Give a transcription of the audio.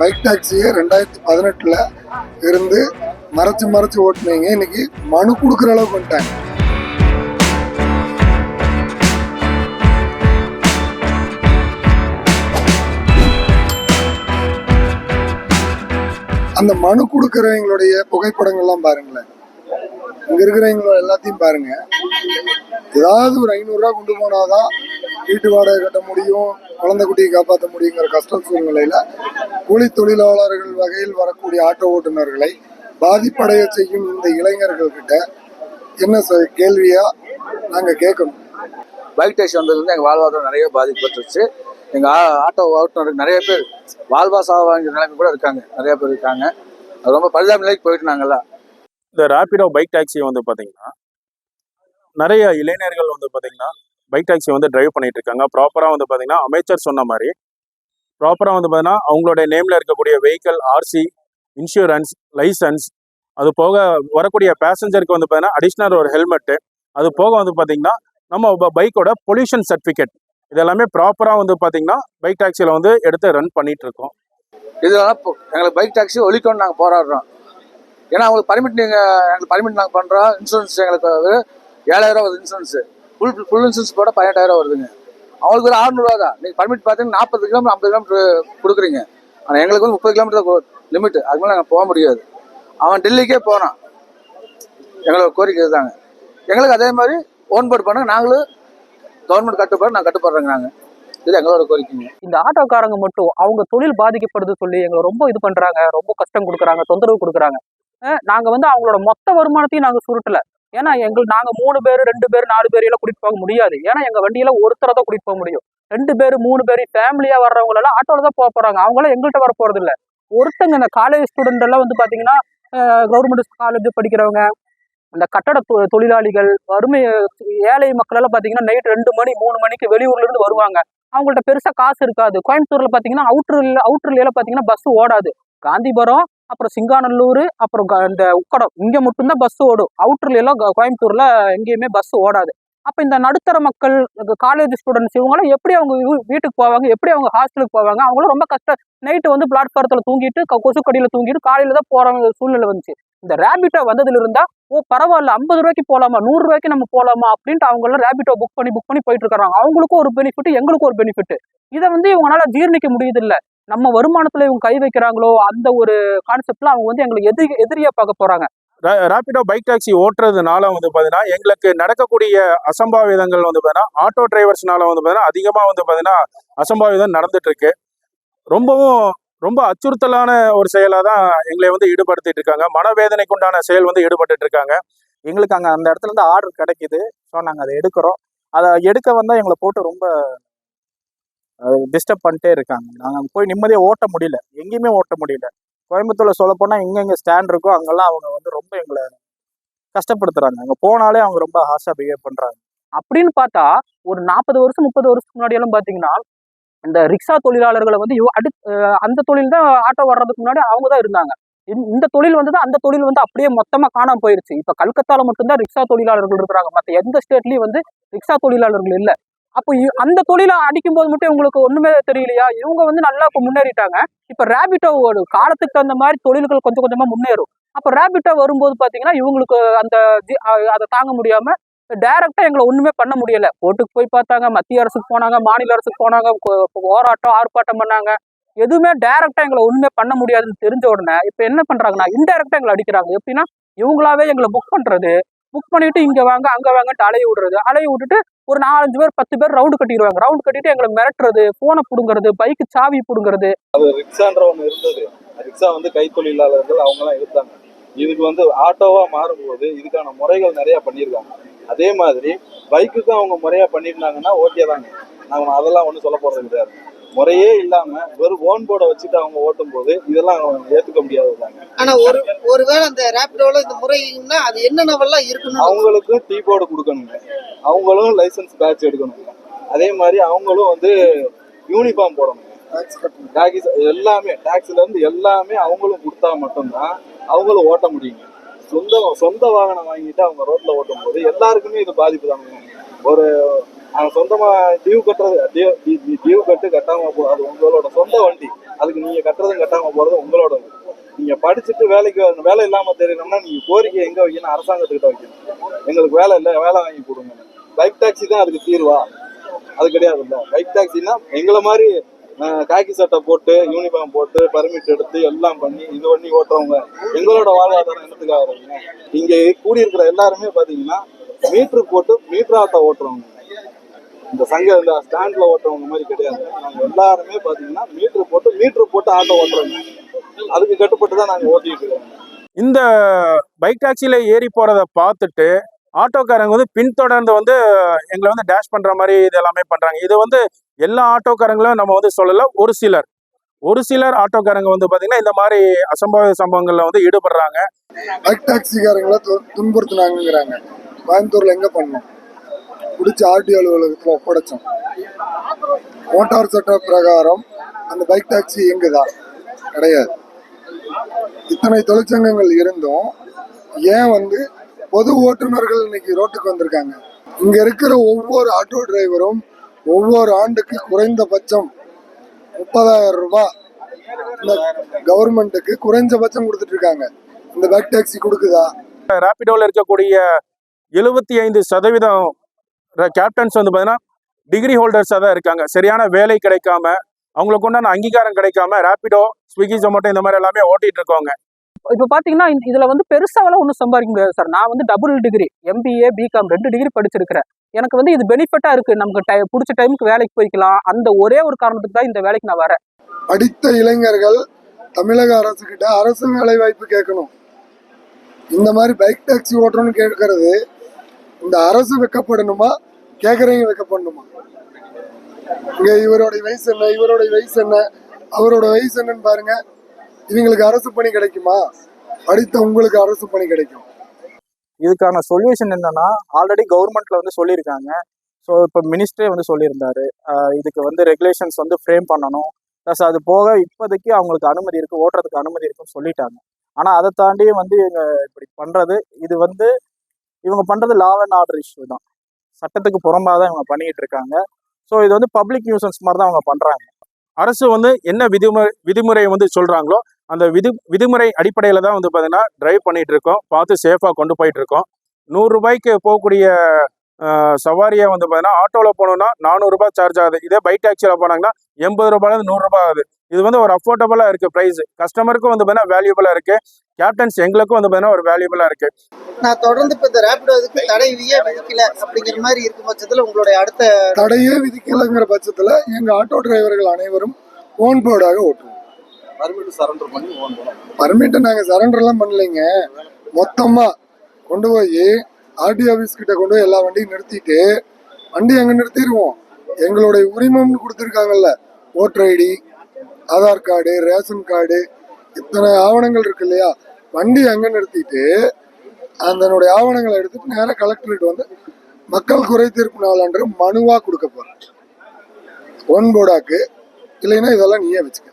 Bike டாக்ஸியை ரெண்டாயிரத்தி பதினெட்டில் இருந்து மறைச்சு மறைச்சு ஓட்டினீங்க. இன்னைக்கு மனு கொடுக்குற அளவுக்கு வந்துட்டாங்க. அந்த மனு கொடுக்குறவங்களுடைய புகைப்படங்கள்லாம் பாருங்களேன். இங்க இருக்கிறவங்களோட எல்லாத்தையும் பாருங்க. ஏதாவது ஒரு ஐநூறுரூவா கொண்டு போனாதான் வீட்டு வாடகை கட்ட முடியும் குழந்தை குட்டியை காப்பாற்ற முடியுங்கிற கஷ்ட சூழ்நிலையில கூலி தொழிலாளர்கள் வகையில் வரக்கூடிய ஆட்டோ ஓட்டுநர்களை பாதிப்படைய செய்யும் இந்த இளைஞர்கள் கிட்ட என்ன சொ- கேள்வியா? நாங்க கேட்கணும். பைக் டாக்ஸி வந்ததுலேருந்து எங்கள் வாழ்வாதாரம் நிறைய பாதிக்கப்பட்டுருச்சு. எங்கள் ஆட்டோ ஓட்டுநருக்கு நிறைய பேர் வாழ்வா சாவாங்கிற நிலைமை கூட இருக்காங்க. நிறைய பேர் இருக்காங்க. அது ரொம்ப பரிதாப நிலைக்கு போயிட்டு நாங்கள்லாம் இந்த ரேபிடோ பைக் டாக்ஸி வந்து பார்த்தீங்கன்னா நிறைய இளைஞர்கள் வந்து பார்த்தீங்கன்னா பைக் டாக்ஸி வந்து டிரைவ் பண்ணிட்டு இருக்காங்க ப்ராப்பராக வந்து பார்த்தீங்கன்னா அமைச்சர் சொன்ன மாதிரி ப்ராப்பராக வந்து பார்த்தீங்கன்னா அவங்களுடைய நேமில் இருக்கக்கூடிய வெஹிக்கல் ஆர்சி இன்சூரன்ஸ் லைசன்ஸ் அது போக வரக்கூடிய பேசஞ்சருக்கு வந்து பார்த்தீங்கன்னா அடிஷ்னல் ஒரு ஹெல்மெட்டு அது போக வந்து பார்த்தீங்கன்னா நம்ம பைக்கோட பொல்யூஷன் சர்டிஃபிகேட் இதெல்லாமே ப்ராப்பராக வந்து பார்த்தீங்கன்னா பைக் டாக்ஸியில் வந்து எடுத்து ரன் பண்ணிட்டு இருக்கோம் இதெல்லாம் இப்போ எங்களுக்கு பைக் டாக்ஸி ஒழிக்கணும்னு நாங்கள் போராடுறோம். ஏன்னா அவங்களுக்கு பர்மிட் நீங்கள் எங்களுக்கு பர்மிட் நாங்கள் பண்ணுறோம் இன்சூரன்ஸ் எங்களுக்கு ஏழாயிரம் வருது இன்சூரன்ஸு ஃபுல் ஃபுல் இன்சூரன்ஸ் போட பதினெட்டாயிரம் வருதுங்க. அவங்களுக்கு ஒரு ஆறுநூறுவா தான். நீங்கள் பர்மிட் பார்த்தீங்கன்னா நாற்பது கிலோமீட்டர் ஐம்பது கிலோமீட்டர் கொடுக்குறீங்க. ஆனால் எங்களுக்கு வந்து முப்பது கிலோமீட்டர் லிமிட் அது மேலே நாங்கள் போக முடியாது. அவன் டெல்லிக்கே போனான். எங்களோட கோரிக்கை இதுதாங்க. எங்களுக்கு அதே மாதிரி ஓன் போர்ட் பண்ண நாங்களும் கவர்மெண்ட் கட்டுப்பாடு நாங்கள் கட்டுப்படுறோங்க நாங்கள் இது எங்களோட கோரிக்கைங்க. இந்த ஆட்டோக்காரங்க மட்டும் அவங்க தொழில் பாதிக்கப்படுது சொல்லி எங்களை ரொம்ப இது பண்றாங்க. ரொம்ப கஷ்டம் கொடுக்குறாங்க தொந்தரவு கொடுக்குறாங்க. நாங்கள் நாங்க வந்து அவங்களோட மொத்த வருமானத்தையும் நாங்க சுருட்டல. ஏன்னா எங்கள் நாங்கள் மூணு பேர் ரெண்டு பேர் நாலு பேர் எல்லாம் கூட்டிட்டு போக முடியாது. ஏன்னா எங்கள் வண்டியில ஒருத்தரை தான் கூட்டிட்டு போக முடியும். ரெண்டு பேர் மூணு பேர் ஃபேமிலியாக வர்றவங்களெல்லாம் ஆட்டோவில் தான் போக போகிறாங்க அவங்களாம் எங்கள்கிட்ட வர போகிறது இல்லை. ஒருத்தங்க இந்த காலேஜ் ஸ்டூடெண்ட் எல்லாம் வந்து பார்த்தீங்கன்னா கவர்மெண்ட் காலேஜ் படிக்கிறவங்க இந்த கட்டட தொ- தொழிலாளிகள் வறுமை ஏழை மக்கள் எல்லாம் பார்த்தீங்கன்னா நைட் ரெண்டு மணி மூணு மணிக்கு வெளியூர்ல இருந்து வருவாங்க. அவங்கள்ட்ட பெருசாக காசு இருக்காது. கோயம்புத்தூர்ல பார்த்தீங்கன்னா அவுட்டர்ல அவுட்டர்ல பார்த்தீங்கன்னா பஸ்ஸு பஸ் ஓடாது. காந்திபுரம் அப்புறம் சிங்காநல்லூர் அப்புறம் க- இந்த உக்கடம். இங்கே மட்டும்தான் பஸ் ஓடும். அவுட்டர்ல எல்லாம் கோயம்புத்தூரில் எங்கேயுமே பஸ் ஓடாது. அப்போ இந்த நடுத்தர மக்கள் காலேஜ் ஸ்டூடெண்ட்ஸ் இவங்களாம் எப்படி அவங்க வீட்டுக்கு போவாங்க? எப்படி அவங்க ஹாஸ்டலுக்கு போவாங்க? அவங்களும் ரொம்ப கஷ்டம் நைட்டு வந்து பிளாட்ஃபாரத்தில் தூங்கிட்டு கொசுக்கடியில் தூங்கிட்டு காலையில் தான் போகிறாங்க சூழ்நிலை வந்துச்சு. இந்த ரேபிட்டோ வந்ததுல இருந்தா ஓ பரவாயில்ல ஐம்பது ரூபாய்க்கு போகலாமா நூறு ரூபாய்க்கு நம்ம போகலாமா அப்படின்ட்டு அவங்களாம் ரேபிட்டோ புக் பண்ணி புக் பண்ணி போயிட்டு இருக்காங்க அவங்களுக்கும் ஒரு பெனிஃபிட் எங்களுக்கும் ஒரு பெனிஃபிட் இதை வந்து இவங்களால ஜீர்ணிக்க முடியுது இல்லை நம்ம வருமானத்துல இவங்க கை வைக்கிறாங்களோ அந்த ஒரு கான்செப்ட்ல அவங்க வந்து எங்களுக்கு எதிரி எதிரியா பார்க்க போறாங்க. ரேபிடோ பைக் டாக்ஸி ஓட்டுறதுனால வந்து பார்த்தீங்கன்னா எங்களுக்கு நடக்கக்கூடிய அசம்பாவிதங்கள் வந்து பார்த்தீங்கன்னா ஆட்டோ டிரைவர்ஸ்னால வந்து பார்த்தீங்கன்னா அதிகமாக வந்து பார்த்தீங்கன்னா அசம்பாவிதம் நடந்துட்டு இருக்கு ரொம்பவும் ரொம்ப அச்சுறுத்தலான ஒரு செயலாக தான் எங்களை வந்து ஈடுபடுத்திட்டு இருக்காங்க. மனவேதனைக்கு உண்டான செயல் வந்து ஈடுபட்டு இருக்காங்க. எங்களுக்கு அங்கே அந்த இடத்துல இருந்து ஆர்டர் கிடைக்குது. ஸோ நாங்கள் அதை எடுக்கிறோம். அதை எடுக்க வந்தால் எங்களை போட்டு ரொம்ப டிஸ்டர்ப் பண்ணிட்டே இருக்காங்க. நாங்கள் போய் நிம்மதியாக ஓட்ட முடியல. எங்கேயுமே ஓட்ட முடியல. கோயம்புத்தூரில் சொல்ல போனால் எங்கெங்கே ஸ்டாண்ட் இருக்கோ அங்கெல்லாம் அவங்க வந்து ரொம்ப எங்களை கஷ்டப்படுத்துறாங்க. அங்கே போனாலே அவங்க ரொம்ப ஹாஷாக பிஹேவ் பண்ணுறாங்க அப்படின்னு பார்த்தா ஒரு நாற்பது வருஷம் முப்பது வருஷத்துக்கு முன்னாடியெல்லாம் பார்த்தீங்கன்னா இந்த ரிக்ஷா தொழிலாளர்களை வந்து அடுத் அடு அந்த தொழில் தான் ஆட்டோ வர்றதுக்கு முன்னாடி அவங்க தான் இருந்தாங்க. இந்த- இந்த தொழில் வந்து அந்த தொழில் வந்து அப்படியே மொத்தமாக காணாம போயிருச்சு. இப்போ கல்கத்தால மட்டும்தான் ரிக்ஷா தொழிலாளர்கள் இருக்கிறாங்க. மற்ற எந்த ஸ்டேட்லேயும் வந்து ரிக்ஷா தொழிலாளர்கள் இல்லை. அப்போ அந்த தொழிலை அடிக்கும் போது மட்டும் உங்களுக்கு ஒன்றுமே தெரியலையா? இவங்க வந்து நல்லா இப்போ முன்னேறிட்டாங்க. இப்போ ரேபிட்டோ காலத்துக்கு தகுந்த மாதிரி தொழில்கள் கொஞ்சம் கொஞ்சமாக முன்னேறும். அப்போ ரேபிட்டோ வரும்போது பார்த்தீங்கன்னா இவங்களுக்கு அந்த அதை தாங்க முடியாமல் டைரக்டாக எங்களை ஒன்றுமே பண்ண முடியலை. கோர்ட்டுக்கு போய் பார்த்தாங்க மத்திய அரசுக்கு போனாங்க மாநில அரசுக்கு போனாங்க போராட்டம் ஆர்ப்பாட்டம் பண்ணாங்க. எதுவுமே டைரக்டாக எங்களை ஒன்றுமே பண்ண முடியாதுன்னு தெரிஞ்ச உடனே இப்போ என்ன பண்ணுறாங்கன்னா இன்டைரக்டாக எங்களை அடிக்கிறாங்க. எப்படின்னா இவங்களாவே எங்களை புக் பண்ணுறது புக் பண்ணிட்டு இங்க வாங்க அங்க வாங்கன்ட்டு அலைய விடுறது. அலைய விட்டுட்டு ஒரு நாலஞ்சு பேர் பத்து பேர் ரவுண்டு கட்டிடுவாங்க. ரவுண்டு கட்டிட்டு எங்களை மிரட்டுறது போனை பிடுங்குறது பைக்கு சாவி புடுங்கிறது. ரிக்ஷான்ற ஒன்று இருந்தது. ரிக்ஷா வந்து கைத்தொழிலாளர்கள் அவங்கலாம் இருந்தாங்க இதுக்கு வந்து ஆட்டோவா மாறும்போது இதுக்கான முறைகள் நிறைய பண்ணியிருக்காங்க. அதே மாதிரி பைக்குக்கும் அவங்க முறையா பண்ணியிருந்தாங்கன்னா ஓகே தாங்க நாங்கள் அதெல்லாம் ஒன்றும் சொல்ல போறது கிடையாது. முறையே இல்லாம வெறும் ஓன் போர்டை வச்சுட்டு அவங்க ஓட்டும் போது இதெல்லாம் அவங்க ஏத்துக்க முடியாது ஆனா ஒரு ஒருவேளை அந்த ரேபிடோல இந்த முறைன்னா அது என்னென்னவெல்லாம் இருக்கணும் அவங்களுக்கும் டீ போர்டு கொடுக்கணுங்க. அவங்களும் லைசென்ஸ் பேட்ச் எடுக்கணுங்க. அதே மாதிரி அவங்களும் வந்து யூனிஃபார்ம் போடணுங்க டாக்ஸ் எல்லாமே டாக்ஸ்ல இருந்து எல்லாமே அவங்களும் கொடுத்தா மட்டும்தான் அவங்களும் ஓட்ட முடியுங்க. சொந்த சொந்த வாகனம் வாங்கிட்டு அவங்க ரோட்ல ஓட்டும் போது எல்லாருக்குமே இது பாதிப்பு தாங்க ஒரு நான் சொந்தமாக டியூ கட்டுறது டியூ கட்டு கட்டாமல் போ அது உங்களோட சொந்த வண்டி. அதுக்கு நீங்கள் கட்டுறதும் கட்டாமல் போகிறது உங்களோட நீங்கள் படிச்சுட்டு வேலைக்கு வரணும். வேலை இல்லாமல் தெரியணும்னா நீங்கள் கோரிக்கை எங்கே வைக்கணும்? அரசாங்கத்துக்கிட்ட வைக்கணும். எங்களுக்கு வேலை இல்லை வேலை வாங்கி கொடுங்க. பைக் டாக்ஸி தான் அதுக்கு தீர்வா? அது கிடையாது இல்லை. பைக் டாக்ஸின்னா எங்களை மாதிரி காக்கி சட்டை போட்டு யூனிஃபார்ம் போட்டு பர்மிட் எடுத்து எல்லாம் பண்ணி இது பண்ணி ஓட்டுறவங்க எங்களோட வாழ்வாதாரம் என்னத்துக்காக? இங்கே இங்க கூடியிருக்கிற எல்லாருமே பார்த்தீங்கன்னா மீட்ரு போட்டு மீட்டர் ஆட்டோ ஓட்டுறவங்க. இந்த சங்க இந்த ஸ்டாண்ட்ல ஓட்டுறவங்க மாதிரி கிடையாது. நாங்க எல்லாருமே பாத்தீங்கன்னா மீட்ரு போட்டு மீட்ரு போட்டு ஆட்டோ ஓட்டுறவங்க அதுக்கு கட்டுப்பட்டு தான் நாங்க ஓட்டிட்டு இருக்கோம். இந்த பைக் டாக்ஸியில் ஏறி போகிறத பார்த்துட்டு ஆட்டோக்காரங்க வந்து பின்தொடர்ந்து வந்து எங்களை வந்து டேஷ் பண்ணுற மாதிரி இது எல்லாமே பண்ணுறாங்க இது வந்து எல்லா ஆட்டோக்காரங்களும் நம்ம வந்து சொல்லலை ஒரு சிலர். ஒரு சிலர் ஆட்டோக்காரங்க வந்து பார்த்தீங்கன்னா இந்த மாதிரி அசம்பாவித சம்பவங்களில் வந்து ஈடுபடுறாங்க. பைக் டாக்ஸிக்காரங்களை து- துன்புறுத்துனாங்கங்கிறாங்க. கோயம்புத்தூர்ல எங்க பண்ணோம்? பிடிச்ச ஆர்டிஓ அலுவலகத்தில் ஒப்படைச்சோம். மோட்டார் சட்ட பிரகாரம் அந்த பைக் டாக்ஸி இயங்குதான் கிடையாது. இத்தனை தொழிற்சங்கங்கள் இருந்தும் ஏன் வந்து பொது ஓட்டுநர்கள் இன்னைக்கு ரோட்டுக்கு வந்திருக்காங்க? இங்க இருக்கிற ஒவ்வொரு ஆட்டோ டிரைவரும் ஒவ்வொரு ஆண்டுக்கு குறைந்தபட்சம் முப்பதாயிரம் ரூபாய் இந்த கவர்மெண்ட்டுக்கு குறைஞ்சபட்சம் கொடுத்துட்டு இருக்காங்க இந்த பைக் டாக்ஸி கொடுக்குதா? ராபிடோவில் இருக்கக்கூடிய எழுபத்தி ஐந்து சதவீதம் கேப்டன்ஸ் வந்து பார்த்தீங்கன்னா டிகிரி ஹோல்டர்ஸாக தான் இருக்காங்க. சரியான வேலை கிடைக்காம அவங்களுக்கு உண்டான அங்கீகாரம் கிடைக்காம ரேபிடோ ஸ்விக்கி ஜொமேட்டோ இந்த மாதிரி எல்லாமே ஓட்டிட்டு இருக்கோங்க இப்போ பார்த்தீங்கன்னா இதுல வந்து பெருசாவெல்லாம் ஒன்றும் சம்பாதிக்க முடியாது சார் நான் வந்து டபுள் டிகிரி எம்பிஏ பிகாம் ரெண்டு டிகிரி படிச்சிருக்கிறேன். எனக்கு வந்து இது பெனிஃபிட்டா இருக்கு. நமக்கு டை பிடிச்ச டைமுக்கு வேலைக்கு போய்க்கலாம். அந்த ஒரே ஒரு காரணத்துக்கு தான் இந்த வேலைக்கு நான் வரேன். படித்த இளைஞர்கள் தமிழக அரசு கிட்ட அரசு வேலை வாய்ப்பு கேட்கணும். இந்த மாதிரி பைக் டாக்ஸி ஓட்டணும்னு கேட்கறது இந்த அரசு வெக்கப்படணுமா? கேட்குறவங்க வெக்கப்படணுமா? இங்க இவருடைய வயசு என்ன? இவருடைய வயசு என்ன? அவரோட வயசு என்னன்னு பாருங்க. இவங்களுக்கு அரசு பணி கிடைக்குமா? அடுத்த உங்களுக்கு அரசு பணி கிடைக்கும். இதுக்கான சொல்யூஷன் என்னன்னா ஆல்ரெடி கவர்மெண்ட்ல வந்து சொல்லியிருக்காங்க. ஸோ இப்போ மினிஸ்டரே வந்து சொல்லியிருந்தாரு. இதுக்கு வந்து ரெகுலேஷன்ஸ் வந்து ஃப்ரேம் பண்ணணும். ப்ளஸ் அது போக இப்போதைக்கு அவங்களுக்கு அனுமதி இருக்கு ஓட்டுறதுக்கு அனுமதி இருக்குன்னு சொல்லிட்டாங்க. ஆனால் அதை தாண்டி வந்து இவங்க இப்படி பண்றது இது வந்து இவங்க பண்றது லா அண்ட் ஆர்டர் இஷ்யூ தான். சட்டத்துக்கு புறம்பாக தான் இவங்க பண்ணிட்டு இருக்காங்க. ஸோ இது வந்து பப்ளிக் நியூசன்ஸ் மாதிரி தான் அவங்க பண்றாங்க. அரசு வந்து என்ன விதிமுறை விதிமுறை வந்து சொல்றாங்களோ அந்த விதி விதிமுறை அடிப்படையில் தான் வந்து பார்த்தீங்கன்னா டிரைவ் பண்ணிட்டு இருக்கோம். பார்த்து சேஃபாக கொண்டு போயிட்டு இருக்கோம். நூறுரூபாய்க்கு போகக்கூடிய சவாரியை வந்து பார்த்தீங்கன்னா ஆட்டோவில் போனோம்னா நானூறுரூபா சார்ஜ் ஆகுது. இதே பைக் டாக்ஸியில் போனாங்கன்னா எண்பது ரூபாயிலேருந்து நூறுரூபா ஆகுது. இது வந்து ஒரு அஃபோர்டபுளாக இருக்குது ப்ரைஸ் கஸ்டமருக்கும் வந்து பார்த்தீங்கன்னா வேல்யூபலாக இருக்குது கேப்டன்ஸ் எங்களுக்கும் வந்து பார்த்தீங்கன்னா ஒரு வேல்யூபலாக இருக்குது நான் தொடர்ந்து இப்ப இந்த ரேபிடோ இதுக்கு தடை விதியே விதிக்கல அப்படிங்கிற மாதிரி இருக்கும் பட்சத்துல உங்களுடைய அடுத்த தடையே விதிக்கலைங்கிற பட்சத்துல எங்க ஆட்டோ டிரைவர்கள் அனைவரும் ஓன் போர்டாக ஓட்டுவோம். பர்மிட் சரண்டர் பண்ணி ஓன் பர்மிட்டை நாங்க சரண்டர்லாம் பண்ணலைங்க. மொத்தமா கொண்டு போய் ஆர்டி ஆபீஸ் கிட்ட கொண்டு போய் எல்லா வண்டியும் நிறுத்திட்டு வண்டி அங்க நிறுத்திடுவோம். எங்களுடைய உரிமம்னு கொடுத்துருக்காங்கல்ல voter ID Aadhaar card ration card இத்தனை ஆவணங்கள் இருக்கு இல்லையா? வண்டி அங்கே நிறுத்திட்டு அதனுடைய ஆவணங்களை எடுத்துட்டு நேராக கலெக்டரேட் வந்து மக்கள் குறை தீர்ப்பு நாளன்று மனுவாக கொடுக்க போகிறேன் ஒன் போர்டாக்கு இல்லைன்னா இதெல்லாம் நீயே வச்சுக்க.